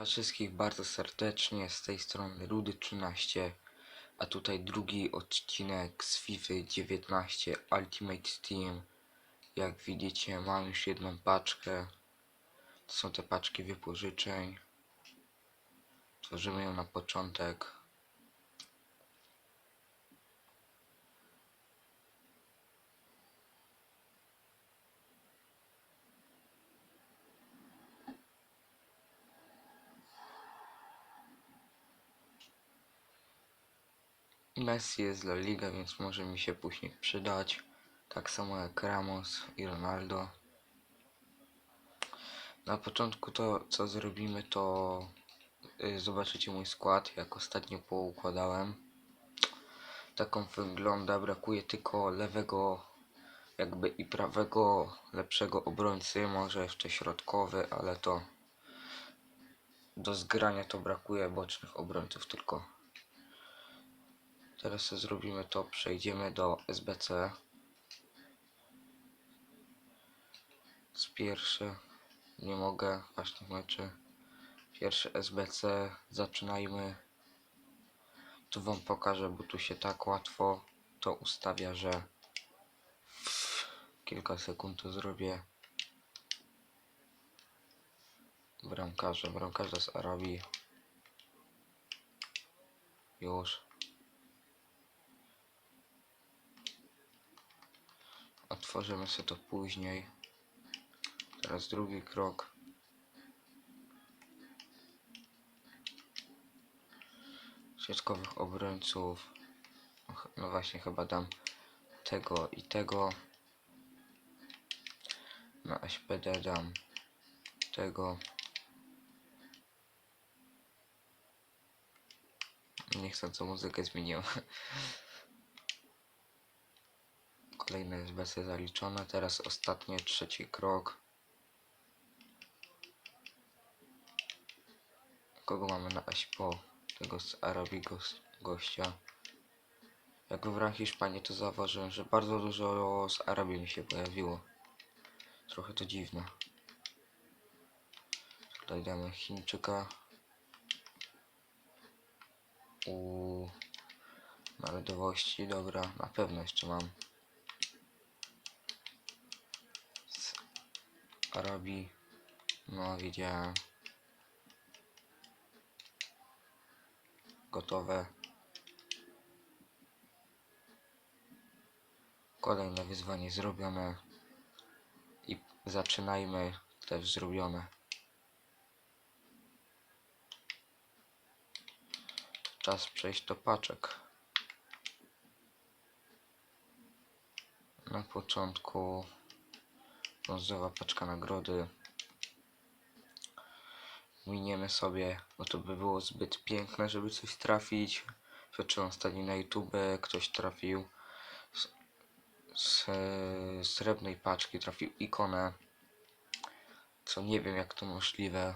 Was wszystkich bardzo serdecznie, z tej strony Rudy13, a tutaj drugi odcinek z FIFA 19 Ultimate Team. Jak widzicie mam już jedną paczkę, to są te paczki wypożyczeń. Tworzymy ją na początek. Messi jest La Liga, więc może mi się później przydać. Tak samo jak Ramos i Ronaldo. Na początku to co zrobimy to y, zobaczycie mój skład jak ostatnio poukładałem. Taką wygląda, brakuje tylko lewego jakby i prawego lepszego obrońcy, może jeszcze środkowy, ale to do zgrania to brakuje bocznych obrońców tylko. Teraz co zrobimy to przejdziemy do SBC. Z pierwszy nie mogę ważnych meczy. Pierwszy SBC zaczynajmy. Tu wam pokażę, bo tu się tak łatwo to ustawia, że kilka sekund to zrobię. Bramkarze, bramkarze z Arabii. Już. Otworzymy sobie to później. Teraz drugi krok. Środkowych obrońców. No właśnie, chyba dam tego i tego. Na SPD dam tego. Nie chcę co muzykę zmieniłem. Kolejne SBC zaliczone. Teraz ostatni, trzeci krok. Kogo mamy na ASPO? Tego z Arabii gościa. Jak wybrałem Hiszpanię, to zauważyłem, że bardzo dużo z Arabii mi się pojawiło. Trochę to dziwne. Tutaj damy Chińczyka. U narodowości, dobra, na pewno jeszcze mam. Arabii. No, widziałem. Gotowe. Kolejne wyzwanie zrobione. I zaczynajmy też zrobione. Czas przejść do paczek. Na początku brązowa paczka nagrody. Miniemy sobie, bo to by było zbyt piękne, żeby coś trafić. Rzeczy ostatnio na YouTube ktoś trafił z, z e, srebrnej paczki, trafił ikonę. Co nie wiem jak to możliwe.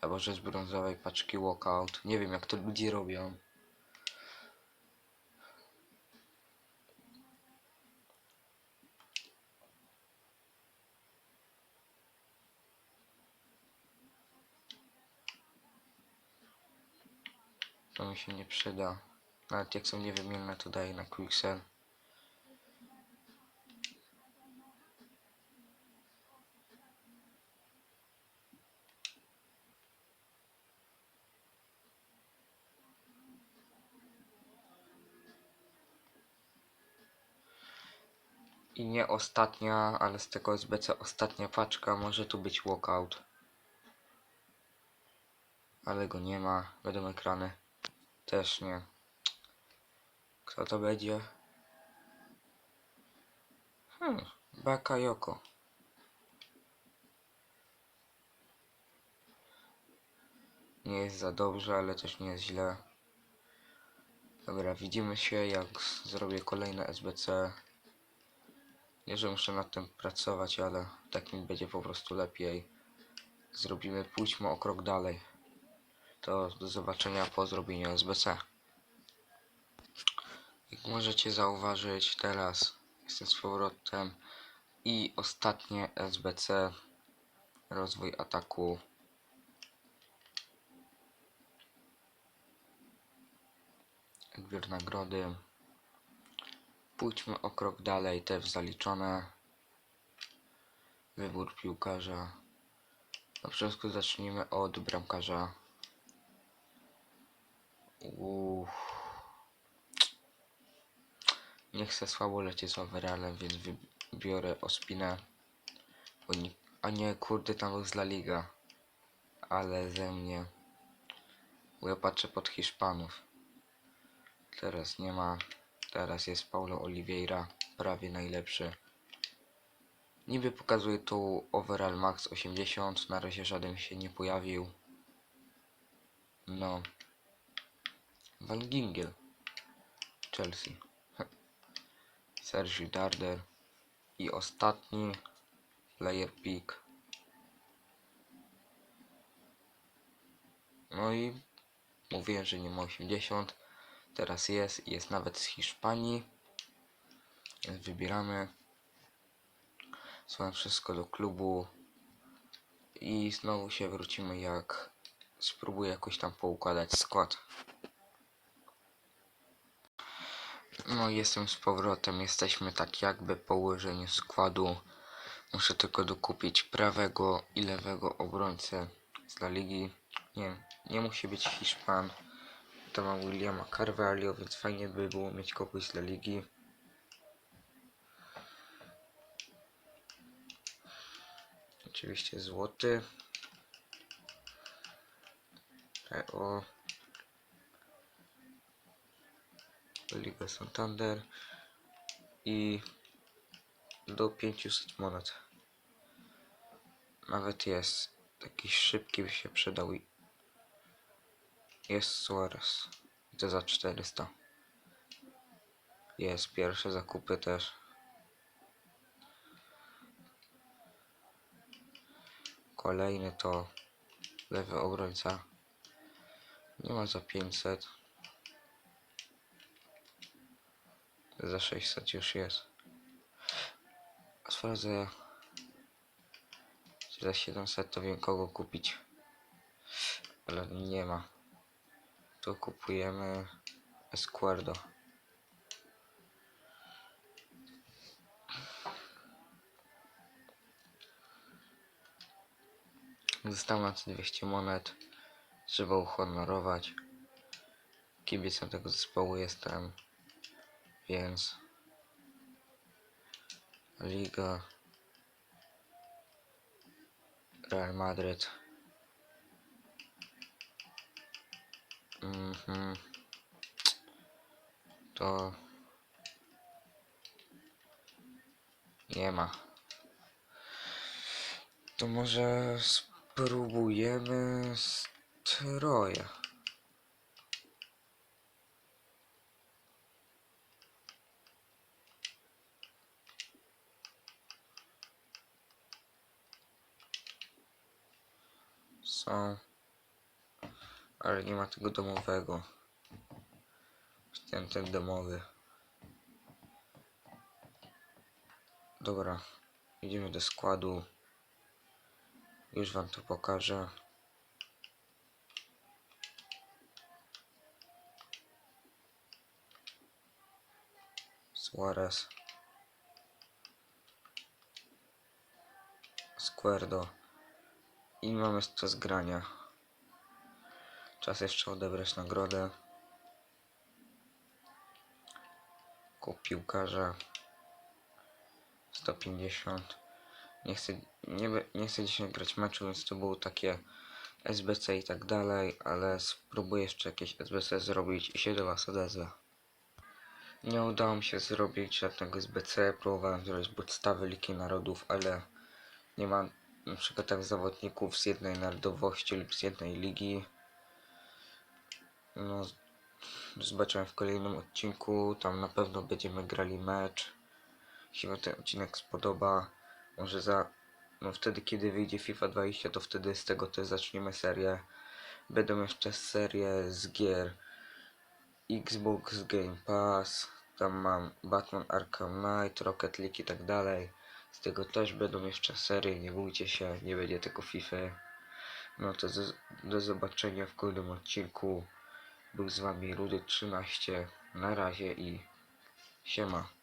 Albo że z brązowej paczki walkout. Nie wiem jak to ludzie robią. To mi się nie przyda. Nawet jak są niewymienne to daję na Quicksell. I nie ostatnia, ale z tego SBC ostatnia paczka może tu być walkout. Ale go nie ma. Będą ekrany. Też nie. Kto to będzie? Hmm, Bakayoko. Nie jest za dobrze, ale też nie jest źle. Dobra, widzimy się jak zrobię kolejne SBC. Nie, że muszę nad tym pracować, ale tak mi będzie po prostu lepiej. Zrobimy, pójdźmy o krok dalej to do zobaczenia po zrobieniu SBC. Jak możecie zauważyć teraz jestem z powrotem i ostatnie SBC rozwój ataku. Odbiór nagrody. Pójdźmy o krok dalej też zaliczone. Wybór piłkarza. Na początku zacznijmy od bramkarza. Uff. Nie chcę słabo lecieć z overallem, więc wybiorę Ospinę. Bo nie, a nie, kurde, tam był z La Liga. Ale ze mnie. Bo ja patrzę pod Hiszpanów. Teraz nie ma. Teraz jest Paulo Oliveira. Prawie najlepszy. Niby pokazuje tu overall max 80. Na razie żaden się nie pojawił. No. Van Gingiel. Chelsea. Sergi Darder. I ostatni player pick. No i mówiłem, że nie ma 80. Teraz jest. Jest nawet z Hiszpanii. Więc wybieramy. Słucham wszystko do klubu. I znowu się wrócimy jak spróbuję jakoś tam poukładać skład. No jestem z powrotem, jesteśmy tak jakby po ułożeniu składu. Muszę tylko dokupić prawego i lewego obrońcę z La Ligi. Nie, nie musi być Hiszpan. To mam Williama Carvalho, więc fajnie by było mieć kogoś z La Ligi. Oczywiście złoty. E, O. Liga Santander i do 500 monet. Nawet jest taki szybki by się przydał jest Suarez. I to za 400. Jest pierwsze zakupy też. Kolejny to lewy obrońca. Nie ma za 500. Za 600 już jest. A sprawdzę. Czy za 700 to wiem kogo kupić. Ale nie ma. To kupujemy Esquerdo. Zostało na co 200 monet. Trzeba uhonorować. Kibicem tego zespołu jestem. Więc Liga Real Madryt mhm. To nie ma. To może spróbujemy z są ale nie ma tego domowego. Ten ten domowy. Dobra idziemy do składu. Już wam to pokażę. Suarez. Squerdo i mamy czas grania. Czas jeszcze odebrać nagrodę. Kup piłkarza. 150. Nie chcę, nie, nie chcę dzisiaj grać meczu, więc to było takie SBC i tak dalej, ale spróbuję jeszcze jakieś SBC zrobić i się do Was odezwę. Nie udało mi się zrobić żadnego SBC, próbowałem zrobić podstawy Ligi Narodów, ale nie mam przykład tak zawodników z jednej narodowości lub z jednej ligi. No, z- zobaczyłem w kolejnym odcinku, tam na pewno będziemy grali mecz. Jeśli ten odcinek spodoba, może za, no wtedy kiedy wyjdzie FIFA 20, to wtedy z tego też zaczniemy serię. Będą jeszcze serie z gier Xbox Game Pass, tam mam Batman Arkham Knight, Rocket League i tak dalej. Z tego też będą jeszcze serie, nie bójcie się, nie będzie tylko FIFA. No to do, do zobaczenia w kolejnym odcinku. Był z wami Rudy 13. Na razie i siema.